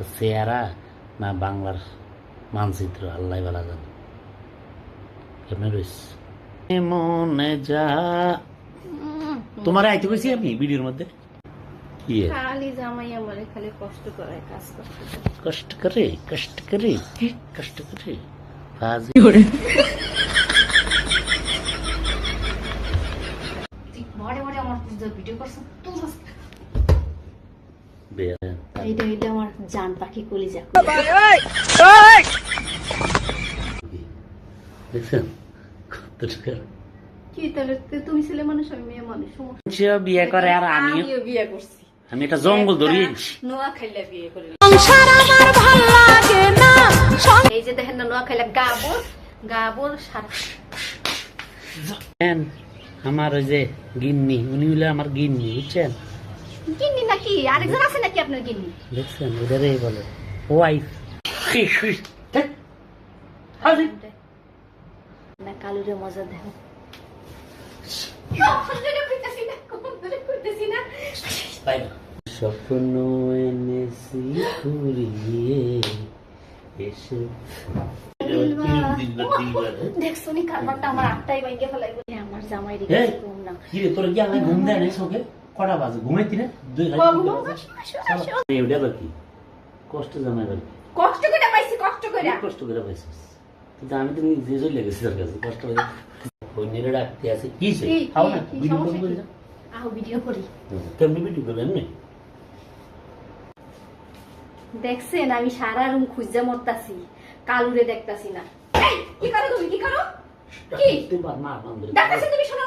তো চেহারা না বাংলার মানচিত্র আল্লাহ বেলা জানে কেমনে রয়েছে মনে যা তোমার আইতে কইছি আমি ভিডিওর মধ্যে কি এ? খালি জামাই আমারে খালি কষ্ট করে কাজ করতে দেয়। কষ্ট করে কষ্ট করে কি কষ্ট করে ফাজি তুই মরে মরে আমার ভিডিও করছিস তুই বেয়াদব। এইটা এইটা আমার জান পাখি কলিজা। দেখছেন? কত টাকা? কি তাহলে? তুমি ছেলে মানুষ আমি মেয়ে মানুষ সমস্যা বিয়ে করে আর আমিও আমিও বিয়ে করছি। আমি একটা জঙ্গল ধরিয়েছি নোয়া খাইলা বিয়ে করে এই যে দেখেন না নোয়া খাইলা গাবর গাবর সারা আমার ওই যে গিন্নি উনি হলে আমার গিন্নি বুঝছেন? গিন্নি নাকি? আরেকজন আছে নাকি আপনার গিন্নি? দেখছেন ওদেরই বলে। ওয়াইফ না কালুরে মজা দেখো স্বপ্ন এনেছি ঘুরিয়ে এসে। দেখছ নি কারবারটা আমার আটটাই বাইকে ফেলাই আমার জামাই রেখে ঘুম না কি রে তোর কি আমি ঘুম দেয় না চোখে? কটা বাজে? ঘুমাইতি না দুই আবার কি কষ্ট কি কষ্ট করে পাইছি কষ্ট করে। কষ্ট করে পাইছিস কিন্তু আমি তুমি যে চলে গেছি তোর কাছে কষ্ট করে। ডাকতে আছে। কি সে? খাও না ভিডিও কল আহ ভিডিও করি। কেমনি ভিডিও করবে এমনি? দেখছেন আমি সারা রুম খুঁজে মরতাছি। কালুরে দেখতাছি না। এই, কি করো তুমি কি করো? কি? তুমি শোনো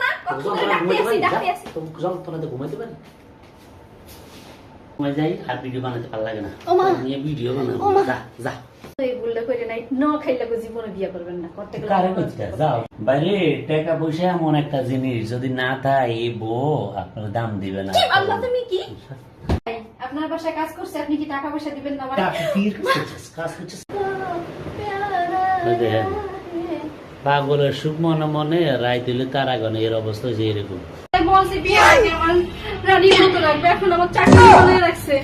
ঘুমাইতে পারি? ঘুমাই যাই আর ভিডিও বানাতে ভালো লাগে না নিয়ে ভিডিও বানাবো যা যা টাকা পয়সা এমন একটা জিনিস যদি না থাকে বউ আপনার দাম দিবে না তুমি কি আপনার বাসায় কাজ করছে আপনি কি টাকা পয়সা দিবেন না? কাজ। পাগলের সুখ মনে মনে রায় দিলে তারা গনে এর অবস্থা হয়েছে এরকম।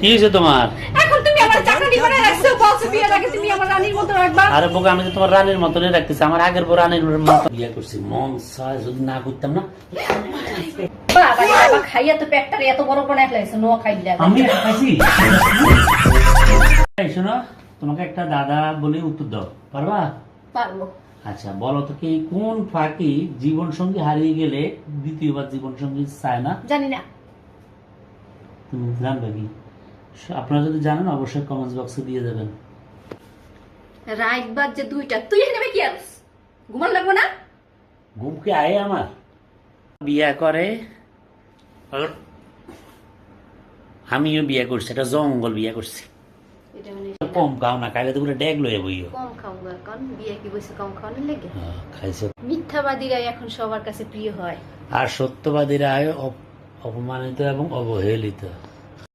কি হয়েছে তোমার? মতো রাখবা আরে বোকা আমি তো তোমার রানীর মতনই রাখতেছি। আমার আগের বউ রানীর মতো। বিয়ে করছি। মন চায় যদি না করতাম না। খাইয়া তো এত বড় করে লাগছে নোয়া খাইলা। আমি খাইছি? শোনো তোমাকে একটা দাদা বলে উত্তর দাও। পারবা? পারব। আচ্ছা বলো তো কি কোন ফাঁকি জীবন সঙ্গী হারিয়ে গেলে দ্বিতীয়বার জীবন সঙ্গী চায় না? জানি না। তুমি জানবে কি? আপনারা যদি জানেন অবশ্যই কমেন্টস বক্সে দিয়ে দেবেন। রাইট বাদ যে দুইটা তুই এখানে কি আছিস? ঘুমান লাগবো না? ঘুমকে আয় আমার? বিয়া করে আমিও বিয়া করছি একটা জঙ্গল বিয়া করছি। এটা কম খাও না খাইলে তো ড্যাগ লয়ে বইও। কম খাও কারণ বিয়ে কি বসে কম খাওয়ানোর লেগে হ্যাঁ, খাইছে। মিথ্যাবাদীরাই এখন সবার কাছে প্রিয় হয়। আর সত্যবাদীরা অপ- অপমানিত এবং অবহেলিত।